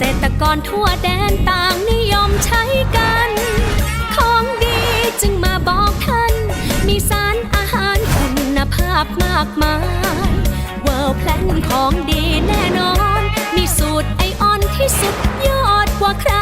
ษตรกรทั่วแดนต่างนิยมใช้กัน ของดีจึงมาบอกท่าน มีสารอาหารคุณภาพมากมายเวิร์แพลนของดีแน่นอน มีสูตรไอออนที่สุดยอดกว่าใคร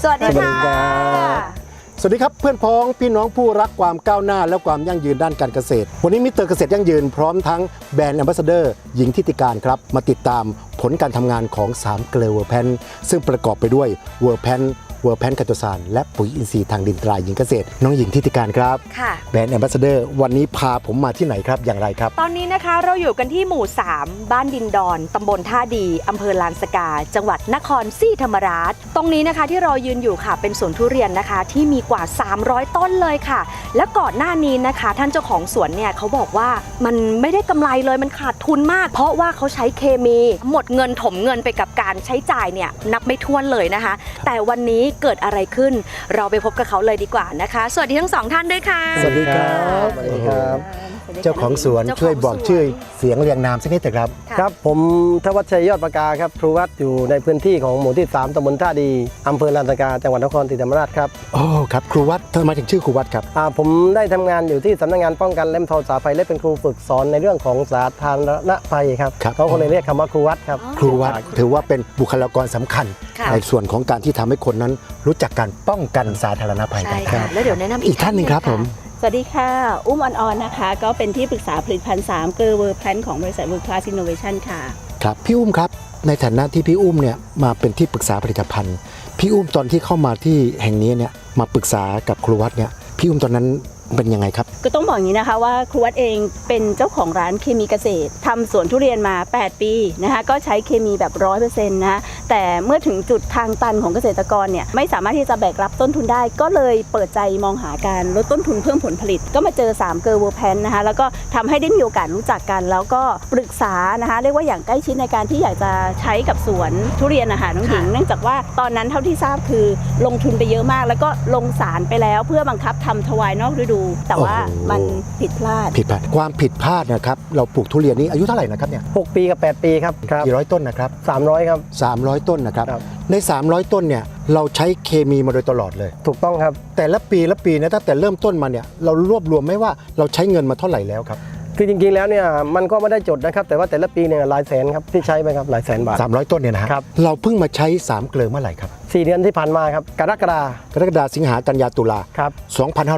สวัสดีสวัสดีค่ะครับ สวัสดีครับเพื่อนพ้องพี่น้องผู้รักความก้าวหน้า และความยั่งยืนด้านการเกษตร วันนี้มิสเตอร์เกษตรยั่งยืนพร้อมทั้งแบรนด์แอมบาสเดอร์หญิงทิติการครับ มาติดตามผลการทำงานของ3เกลเวอร์แพนซึ่งประกอบไปด้วยเวอร์แพน เวอร์แพนกัตโตซานและปุ๋ยอินทรีย์ทางดินตรายหญิงเกษตร น้องหญิงทิติการครับค่ะแบรนด์แอมบาสเดอร์วันนี้พาผมมาที่ไหนครับอย่างไรครับ ตอนนี้นะคะเราอยู่กันที่หมู่ 3 บ้านดินดอนตำบลท่าดีอำเภอลานสกา จังหวัดนครศรีธรรมราช ตรงนี้นะคะที่เรายืนอยู่ค่ะเป็นสวนทุเรียนนะคะ ที่มีกว่า 300 ต้นเลยค่ะ และก่อนหน้านี้นะคะ ท่านเจ้าของสวนเนี่ยเขาบอกว่ามันไม่ได้กำไรเลยมันขาดทุนมาก เพราะว่าเขาใช้เคมี หมดเงินถมเงินไปกับการใช้จ่ายเนี่ยนับไม่ถ้วนเลยนะคะ แต่วันนี้เกิดอะไรขึ้น เราไปพบกับเขาเลยดีกว่านะคะ สวัสดีทั้งสองท่านด้วยค่ะ สวัสดีครับ สวัสดีครับ เจ้าของสวนเจ้าของช่วยบอกสวนชื่อเสียงเรียงนามสักนิดเถอะครับค่ะครับ ผมทวัชชัยยอดประกาครับครูวัดอยู่ในพื้นที่ของหมู่ที่ 3ตำบลท่าดีอำเภอลานสกาจังหวัดนครศรีธรรมราชครับโอ้ครับครูวัดทำไมถึงชื่อครูวัดครับอ่าผมได้ทำงานอยู่ที่สำนักงานป้องกันและบรรเทาสาภัยและเป็นครูฝึกสอนในเรื่องของสาธารณภัยครับครับ เขาก็เลยเรียกคำว่าครูวัดครับ ครูวัดถือว่าเป็นบุคลากรสำคัญ ค่ะ ในส่วนของการที่ทำให้คนนั้นรู้จักการป้องกันสาธารณภัยใช่กันคค่ะรับ แล้วเดี๋ยวแนะนำอีกท่านหนึ่งครับผม สวัสดีค่ะ อุ้มออนๆนะคะ ก็เป็นที่ปรึกษาผลิตภัณฑ์3เกอร์เวอร์แพลนของบริษัทเวิร์ดคลาสซิโนเวชั่นค่ะ ครับ พี่อุ้มครับ ในฐานะที่พี่อุ้มเนี่ยมาเป็นที่ปรึกษาผลิตภัณฑ์ พี่อุ้มตอนที่เข้ามาที่แห่งนี้เนี่ยมาปรึกษากับครูวัดเนี่ยพี่อุ้มตอนนั้น เป็นยังไงครับ ก็ต้องบอกอย่างนี้นะคะว่าครูวัดเองเป็นเจ้าของร้านเคมีเกษตรทำสวนทุเรียนมา 8 ปีนะคะก็ใช้เคมีแบบร้อยเปอร์เซ็นต์นะคะแต่เมื่อถึงจุดทางตันของเกษตรกรเนี่ยไม่สามารถที่จะแบกรับต้นทุนได้ ก็เลยเปิดใจมองหาการลดต้นทุนเพิ่มผลผลิต ก็มาเจอ3เกอร์เวอร์แพนนะคะแล้วก็ทำให้ได้มีโอกาสรู้จักกัน แล้วก็ปรึกษานะคะเรียกว่าอย่างใกล้ชิดในการที่อยากจะใช้กับสวนทุเรียนอาหารน้องหญิงเนื่องจากว่าตอนนั้นเท่าที่ทราบคือลงทุนไปเยอะมาก แล้วก็ลงสารไปแล้วเพื่อบังคับทำถวายนอกฤดูแต่ว่าโอ้โห มันผิดพลาด ผิดพลาดความผิดพลาดนะครับเราปลูกทุเรียนนี้อายุเท่าไหร่นะครับเนี่ย6 ปีกับ 8 ปีครับครับกี่ร้อยต้นนะครับ300ครับ 300 ต้นนะครับครับ ใน 300 ต้นเนี่ยเราใช้เคมีมาโดยตลอดเลย ถูกต้องครับ แต่ละปีละปีนะตั้งแต่เริ่มต้นมาเนี่ยเรารวบรวมไหม่ว่าเราใช้เงินมาเท่าไหร่แล้วครับคือจริงๆแล้วเนี่ยมันก็ไม่ได้จดนะครับ แต่ว่าแต่ละปีเนี่ยหลายแสนครับที่ใช้ไปครับหลายแสนบาท 300 ต้นเนี่ยนะฮะครับ เราเพิ่งมาใช้ 3 เกลือเมื่อไหร่ครับ สี่เดือนที่ผ่านมาครับกรกฎากรกฎาสิงหากันยาตุลาครับ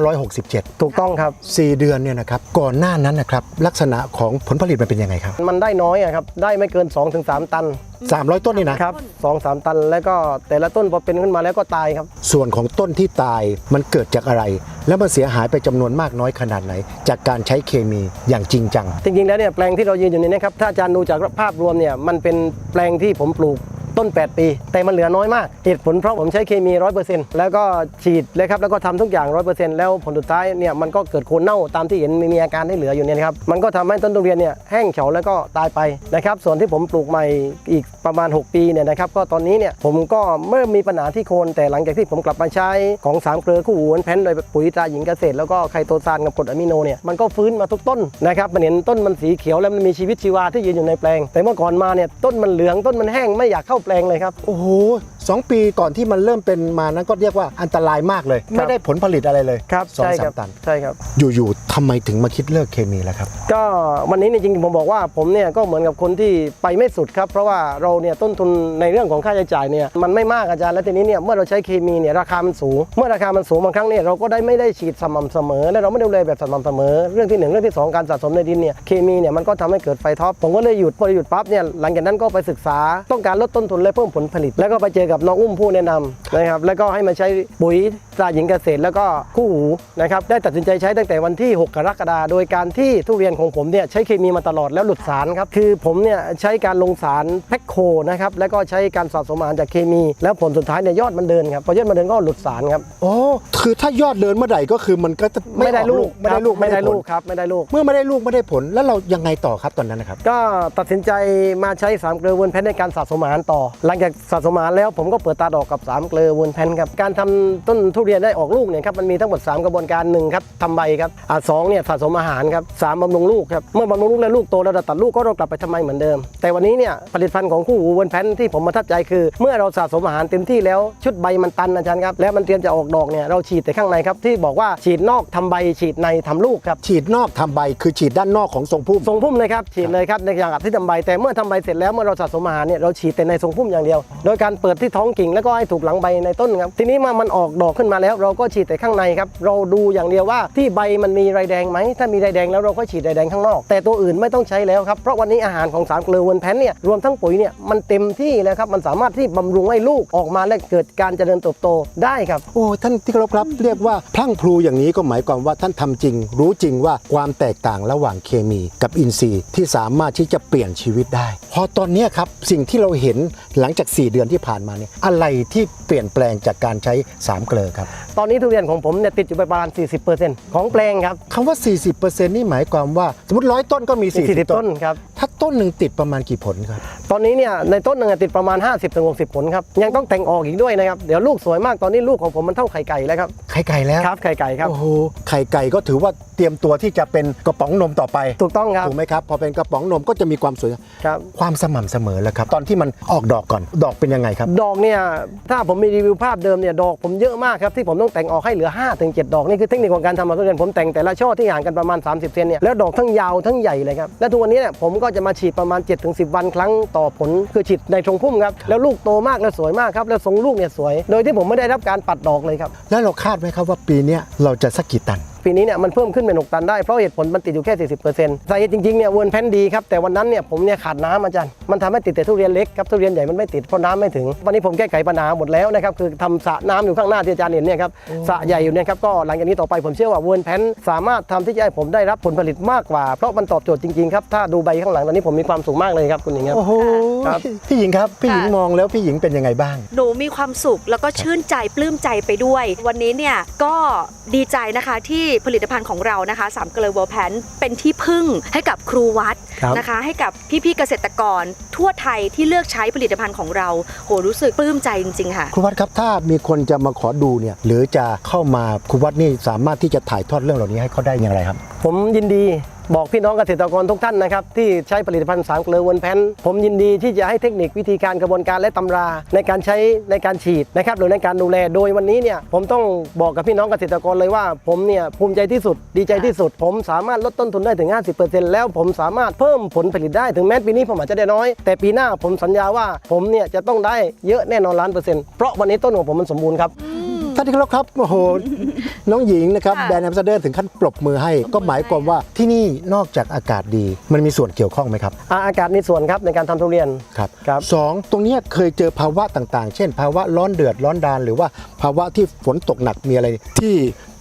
2567 ถูกต้องครับ 4 เดือนเนี่ยนะครับก่อนหน้านั้นนะครับลักษณะของผลผลิตมันเป็นยังไงครับ มันได้น้อยอะครับได้ไม่เกิน 2-3 ตัน 300 ต้นนี่นะ ครับสองสามตันแล้วก็แต่ละต้นพอเป็นขึ้นมาแล้วก็ตายครับ ส่วนของต้นที่ตายมันเกิดจากอะไร แล้วมันเสียหายไปจำนวนมากน้อยขนาดไหน จากการใช้เคมีอย่างจริงจัง จริงๆแล้วเนี่ยแปลงที่เรายืนอยู่นี้นะครับถ้าอาจารย์ดูจากภาพรวมเนี่ยมันเป็นแปลงที่ผมปลูก ต้น 8 ปี แต่มันเหลือน้อยมากเหตุผลเพราะผมใช้เคมี 100%แล้วก็ฉีดเลยครับแล้วก็ทำทุกอย่าง 100%แล้วผลสุดท้ายเนี่ยมันก็เกิดโคนเน่าตามที่เห็นมีมีอาการที่เหลืออยู่เนี่ยนะครับมันก็ทำให้ต้นทุเรียนเนี่ยแห้งเฉาแล้วก็ตายไปนะครับส่วนที่ผมปลูกใหม่อีกประมาณ 6 ปีเนี่ยนะครับก็ตอนนี้เนี่ยผมก็เมื่อมีปัญหาที่โคนแต่หลังจากที่ผมกลับมาใช้ของสามเกลือคู่หูแพนโดยปุ๋ยตราหญิงเกษตรแล้วก็ไคโตซานกับกรดอะมิโนเนี่ยมันก็ฟื้นมาทุกต้นนะครับมันเห็นต้นมันสีเขียวแล้วมันมีชีวิตชีวาที่ยืนอยู่ในแปลง แต่เมื่อก่อนมาเนี่ยต้นมันเหลืองต้นมันแห้งไม่อยากเข้าแปลงเลยครับ โอ้โห สองปีก่อนที่มันเริ่มเป็นมานั้นก็เรียกว่าอันตรายมากเลย ไม่ได้ผลผลิตอะไรเลยครับสองใช่สาครัมตัน ใช่ครับ อยู่ๆทำไมถึงมาคิดเลิกเคมีแล้วครับ ก็วันนี้เนี่ยจริงๆผมบอกว่าผมเนี่ยก็เหมือนกับคนที่ไปไม่สุดครับ เพราะว่าเราเนี่ยต้นทุนในเรื่องของค่าใช้จ่ายเนี่ยมันไม่มากอาจารย์และทีนี้เนี่ยเมื่อเราใช้เคมีเนี่ยราคามันสูง เมื่อราคามันสูงบางครั้งเนี่ยเราก็ได้ไม่ได้ฉีดสม่ำเสมอและเราไม่ได้ดูแลแบบสม่ำเสมอ เรื่องที่หนึ่งเรื่องที่สองการสะสมในดินเนี่ยเคมีเนี่ยมันก็ทำให้เกิดไฟท็อปผมก็เลยหยุดพอหยุดปั๊บเนี่ยหลังจากนั้นก็ไปศึกษาต้องการลดต้นทุนและเพิ่มผลผลิต แล้วก็ไปเจอกับกับน้องอุ้มผู้แนะนำนะครับ แล้วก็ให้มาใช้ปุ๋ยตราหญิงเกษตรแล้วก็คู่หูนะครับได้ตัดสินใจใช้ตั้งแต่วันที่ 6 กรกฎาคมโดยการที่ทุเรียนของผมเนี่ยใช้เคมีมาตลอดแล้วหลุดสารครับคือผมเนี่ยใช้การลงสารแพคโคนะครับแล้วก็ใช้การสะสมอาหารจากเคมี แล้วผลสุดท้ายเนี่ยยอดมันเดินครับพอยอดมันเดินก็หลุดสารครับโอ้คือถ้ายอดเดินเมื่อไหร่ก็คือมันก็จะไม่ได้ออลูกไม่ได้ลูกครับไม่ได้ผลูกครับไม่ได้ลูกเมื่อไม่ได้ลูกไม่ได้ผลแล้วเรายังไงต่อครับตอนนั้นนะครับก็ตัดสินใจมาใช้3เกลือเวนแพนในการสะสมอาหารต่อ หลังจากสะสมอาหารแล้วผมก็เปิดตาดอกกับ3เกลือเวนแพนครับการทำต้นทุเรียนได้ออกลูกเนี่ยครับมันมีทั้งหมด 3 กระบวนการหนึ่งครับทำใบครับอ่าสองเนี่ยสะสมอาหารครับสามบำรุงลูกครับเมื่อบำรุงลูกแล้วลูกโตแล้วเราตัดลูกก็เรากลับไปทำไมเหมือนเดิม แต่วันนี้เนี่ยผลิตภัณฑ์ของคู่หูเวนแพนที่ผมประทับใจคือ เมื่อเราสะสมอาหารเต็มที่แล้วชุดใบมันตันอาจารย์ครับแล้วมันเตรียมจะออกดอกเนี่ยเราฉีดแต่ข้างในครับที่บอกว่าฉีดนอกทำใบฉีดในทำลูกครับฉีดนอกทำใบคือฉีดด้านนอกของทรงพุ่มทรงพุ่มเลยครับฉีดเลยครับในอย่างอัดที่ทำใบ แต่เมื่อทำใบเสร็จแล้วเมื่อเราสะสมอาหารเนี่ยเราฉีดแต่ในทรงพุ่มอย่างเดียว โดยการเปิดที่ท้องกิ่งแล้วก็ให้ถูกหลังใบในต้นครับทีนี้มามันออกดอกขึ้นมาแล้วเราก็ฉีดแต่ข้างในครับเราดูอย่างเดียวว่าที่ใบมันมีไรแดงไหมถ้ามีไรแดงแล้วเราก็ฉีดไรแดงข้างนอก แต่ตัวอื่นไม่ต้องใช้แล้วครับเพราะวันนี้อาหารของสามเกลือวนแพนเนี่ยรวมทั้งปุ๋ยเนี่ยมันเต็มที่แล้วครับมันสามารถที่บำรุงให้ลูกออกมาและเกิดการเจริญเติบโตได้ครับโอ้ท่านที่เคารพครับเรียกว่าพลั่งพลูอย่างนี้ก็หมายความว่าท่านทำจริง รู้จริงว่าความแตกต่างระหว่างเคมีกับอินทรีย์ที่สามารถที่จะเปลี่ยนชีวิตได้ พอตอนนี้ครับสิ่งที่เราเห็นหลังจาก 4 เดือนที่ผ่านมาเนี่ยอะไรที่เปลี่ยนแปลงจากการใช้สามเกลือครับตอนนี้ทุเรียนของผมเนี่ยติดอยู่ไปประมาณ 40%ของแปลงครับคำว่า 40%นี่หมายความว่า สมมติร้อยต้นก็มี 40 40 ต้นครับ ถ้าต้นหนึ่งติดประมาณกี่ผลครับ ตอนนี้เนี่ยในต้นหนึ่งอะติดประมาณ 50-60 ผลครับยังต้องแต่งออกอีกด้วยนะครับ เดี๋ยวลูกสวยมากตอนนี้ลูกของผมมันเท่าไข่ไก่แล้วครับไข่ไก่แล้วครับไข่ไก่ครับ โอ้โหไข่ไก่ก็ถือว่าเตรียมตัวที่จะเป็นกระป๋องนมต่อไปถูกต้องครับถูกไหมครับ พอเป็นกระป๋องนมก็จะมีความสวยครับ ความสม่ำเสมอแล้วครับ ตอนที่มันออกดอกก่อนดอกเป็นยังไงครับ ดอกเนี่ยถ้าผมมีรีวิวภาพเดิมเนี่ยดอกผมเยอะมากครับที่ผมต้องแต่งออกให้เหลือ5-7ดอกนี่คือเทคนิคของการทำมาทุเรียนผมแต่งแต่ละช่อที่ห่างกันประมาณ 30เซนเนี่ยแล้วดอกทั้งยาวทั้งใหญ่เลยครับและทุกวันนี้เนี่ยผมก็จะมาฉีดประมาณ 7-10 วันครั้งต่อผลคือฉีดในชงพุ่มครับแล้วลูกโตมากและสวยมากครับแล้วทรงลูกเนี่ยสวย โดยที่ผมไม่ได้รับการปัดดอกเลยครับแล้วเราคาดไหมครับว่าปีนี้เราจะสักกี่ตัน ปีนี้เนี่ยมันเพิ่มขึ้นเป็น 6 ตันได้ เพราะเหตุผลมันติดอยู่แค่ 40%สาเหตุจริงๆเนี่ยเวิร์นแพนดีครับแต่วันนั้นเนี่ยผมเนี่ยขาดน้ำอาจารย์มันทำให้ติดแต่ทุเรียนเล็กครับทุเรียนใหญ่มันไม่ติดเพราะน้ำไม่ถึง วันนี้ผมแก้ไขปัญหาหมดแล้วนะครับคือทำสระน้ำอยู่ข้างหน้าที่อาจารย์เห็นเนี่ยครับสระใหญ่อยู่เนี่ยครับก็หลังจากนี้ต่อไปผมเชื่อว่าเวิร์นแพนสามารถทำที่จะให้ผมได้รับผลผลิตมากกว่า เพราะมันตอบโจทย์จริงๆครับถ้าดูใบข้างหลังตอนนี้ผมมีความสุขมากเลยครับคุณหญิงครับ โอ้โหครับ พี่หญิงครับ พี่หญิงมองแล้วพี่หญิงเป็นยังไงบ้าง หนูมีความสุขแล้วก็ชื่นใจปลื้มใจไปด้วย วันนี้เนี่ยก็ดีใจนะคะที่ผลิตภัณฑ์ของเรานะคะสามเกลือเวอร์แพนเป็นที่พึ่งให้กับครูวัดครับนะคะ ให้กับพี่ๆเกษตรกร ทั่วไทยที่เลือกใช้ผลิตภัณฑ์ของเรา โหรู้สึกปลื้มใจจริงๆค่ะ ครูวัดครับถ้ามีคนจะมาขอดูเนี่ยหรือจะเข้ามาครูวัดนี่สามารถที่จะถ่ายทอดเรื่องเหล่านี้ให้เขาได้อย่างไรครับ ผมยินดี บอกพี่น้องเกษตรกรทุกท่านนะครับที่ใช้ผลิตภัณฑ์สามเกลือวนแพนผมยินดีที่จะให้เทคนิควิธีการกระบวนการและตำรา ในการใช้ในการฉีดนะครับหรือในการดูแลโดยวันนี้เนี่ยผมต้องบอกกับพี่น้องเกษตรกรเลยว่า ผมเนี่ยภูมิใจที่สุด ดีใจที่สุด ผมสามารถลดต้นทุนได้ถึง 50%แล้วผมสามารถเพิ่มผลผลิตได้ถึงแม้ปีนี้ผมอาจจะได้น้อย แต่ปีหน้าผมสัญญาว่าผมเนี่ยจะต้องได้เยอะแน่นอนล้านเปอร์เซ็นต์เพราะวันนี้ต้นของผมมันสมบูรณ์ครับ ท่านที่เคารพครับโอ้โหน้องหญิงนะครับค่ะแบรนด์แอมบาสเดอร์ถึงขั้นปรบมือให้ ก็หมายความว่าที่นี่นอกจากอากาศดีมันมีส่วนเกี่ยวข้องไหมครับอ่าอากาศมีส่วนครับในการทำทุเรียน ครับครับ สองตรงเนี้ยเคยเจอภาวะต่างๆ เช่น ภาวะร้อนเดือดร้อนดานหรือว่าภาวะที่ฝนตกหนักมีอะไรที่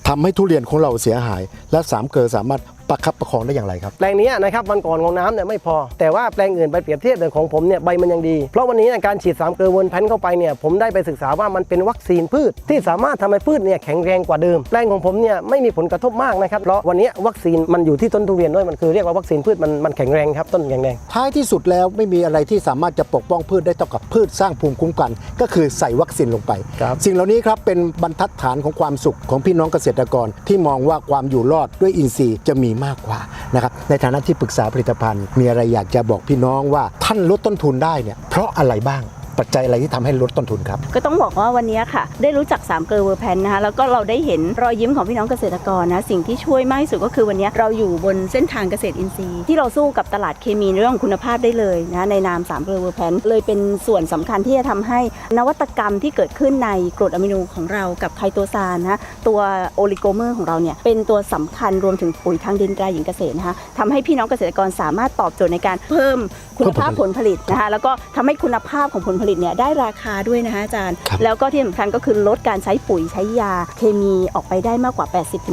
ทำให้ทุเรียนของเราเสียหาย และสามเกลอสามารถ ประคับประคองได้อย่างไรครับ แปลงนี้นะครับวันก่อนของน้ำเนี่ยไม่พอ แต่ว่าแปลงอื่นไปเปรียบเทียบอย่างของผมเนี่ยใบมันยังดี เพราะวันนี้เนี่ยการฉีดสามเกลือวนแพนเข้าไปเนี่ยผมได้ไปศึกษาว่ามันเป็นวัคซีนพืช ที่สามารถทำให้พืชเนี่ยแข็งแรงกว่าเดิม แปลงของผมเนี่ยไม่มีผลกระทบมากนะครับเพราะวันนี้วัคซีนมันอยู่ที่ต้นทุเรียนด้วยมันคือเรียกว่าวัคซีนพืชมันมันแข็งแรงครับต้นแข็งแรงท้ายที่สุดแล้วไม่มีอะไรที่สามารถจะปกป้องพืชได้เท่ากับพืชสร้างภูมิคุ้มกัน ก็คือใส่วัคซีนลงไปครับสิ่งเหล่านี้ครับเป็นบรรทัดฐานของความสุขของพี่น้องเกษตรกรที่มองว่าความอยู่รอดด้วยอินทรีย์จะมีมากกว่านะครับในฐานะที่ปรึกษาผลิตภัณฑ์ มีอะไรอยากจะบอกพี่น้องว่าท่านลดต้นทุนได้เนี่ยเพราะอะไรบ้าง ปัจจัยอะไรที่ทำให้ลดต้นทุนครับ ก็ต้องบอกว่าวันนี้ค่ะ ได้รู้จัก3ามเกลอเวอร์แพนนะคะแล้วก็เราได้เห็นรอยยิ้มของพี่น้องเกษตรกรนะสิ่งที่ช่วยมากที่สุดก็คือวันนี้เราอยู่บนเส้นทางเกษตรอินทรีย์ ที่เราสู้กับตลาดเคมีเรื่องคุณภาพได้เลยนะในนาม3ามเกลอเวอร์แพนเลยเป็นส่วนสำคัญที่จะทำให้นวัตกรรมที่เกิดขึ้นในกรดอะมิโนของเรากับไคโตซานนะตัวโอลิโกเมอร์ของเราเนี่ยเป็นตัวสำคัญรวมถึงปุ๋ยทางดินตราหญิงเกษตรนะคะทำให้พี่น้องเกษตรกรสามารถตอบโจทย์ในการเพิ่มคุณภาพผลผลิตนะคะแล้วก็ทำให้คุณภาพของผลผลิตเนี่ยได้ราคาด้วยนะคะอาจารย์ครับแล้วก็ที่สำคัญก็คือลดการใช้ปุ๋ยใช้ยาเคมีออกไปได้มากกว่า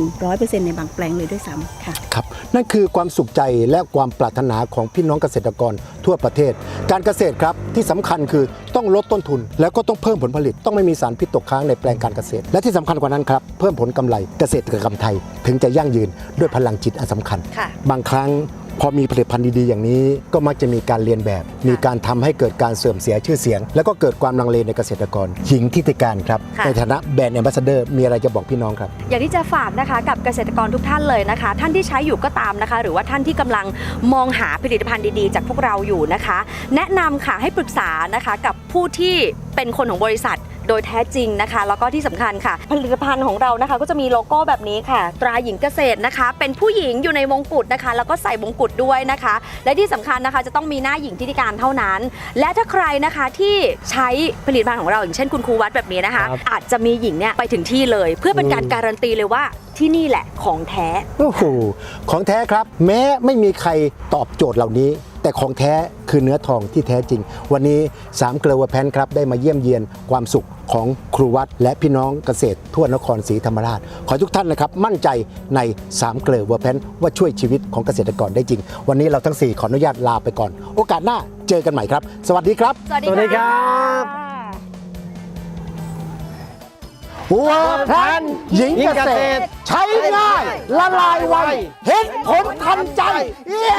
80-100%ในบางแปลงเลยด้วยซ้ำค่ะครับนั่นคือความสุขใจและความปรารถนาของพี่น้องเกษตรกรทั่วประเทศ การเกษตรครับที่สำคัญคือต้องลดต้นทุน แล้วก็ต้องเพิ่มผลผลิตต้องไม่มีสารพิษตกค้างในแปลงการเกษตร และที่สำคัญกว่านั้นครับเพิ่มผลกำไรเกษตรกรรมไทย ถึงจะยั่งยืนด้วยพลังจิตอันสำคัญค่ะบางครั้ง พอมีผลิตภัณฑ์ดีๆอย่างนี้ก็มักจะมีการเรียนแบบ มีการทำให้เกิดการเสื่อมเสียชื่อเสียง แล้วก็เกิดความลังเลในเกษตรกรหญิงทิติการครับค่ะในฐานะแบรนด์แอมบาสเดอร์มีอะไรจะบอกพี่น้องครับ อย่างที่จะฝากนะคะกับเกษตรกรทุกท่านเลยนะคะ ท่านที่ใช้อยู่ก็ตามนะคะ หรือว่าท่านที่กำลังมองหาผลิตภัณฑ์ดีๆ จากพวกเราอยู่นะคะ แนะนำค่ะให้ปรึกษานะคะกับผู้ที่เป็นคนของบริษัท โดยแท้จริงนะคะ แล้วก็ที่สำคัญค่ะ ผลิตภัณฑ์ของเรานะคะ ก็จะมีโลโก้แบบนี้ค่ะ ตราหญิงเกษตรนะคะ เป็นผู้หญิงอยู่ในมงกุฎนะคะ แล้วก็ใส่มงกุฎด้วยนะคะ และที่สำคัญนะคะจะต้องมีหน้าหญิงที่ติการเท่านั้น และถ้าใครนะคะที่ใช้ผลิตภัณฑ์ของเราอย่างเช่นคุณครูวัดแบบนี้นะคะครับอาจจะมีหญิงเนี่ยไปถึงที่เลย เพื่อเป็นการอืมการันตีเลยว่าที่นี่แหละของแท้โอ้โหของแท้ครับ แม้ไม่มีใครตอบโจทย์เหล่านี้ แต่ของแท้คือเนื้อทองที่แท้จริง วันนี้3เกลือเวอร์แพนครับได้มาเยี่ยมเยียนความสุขของครูวัดและพี่น้องเกษตรทั่วนครศรีธรรมราช ขอให้ทุกท่านนะครับมั่นใจใน3เกลือเวอร์แพนว่าช่วยชีวิตของเกษตรกรได้จริง วันนี้เราทั้ง 4 ขออนุญาตลาไปก่อน โอกาสหน้าเจอกันใหม่ครับ สวัสดีครับ สวัสดีสวัสดีครับ วัวแพนหญิงเกษตร ใช้ง่าย ละลายไว เห็นผลทันใจ เย้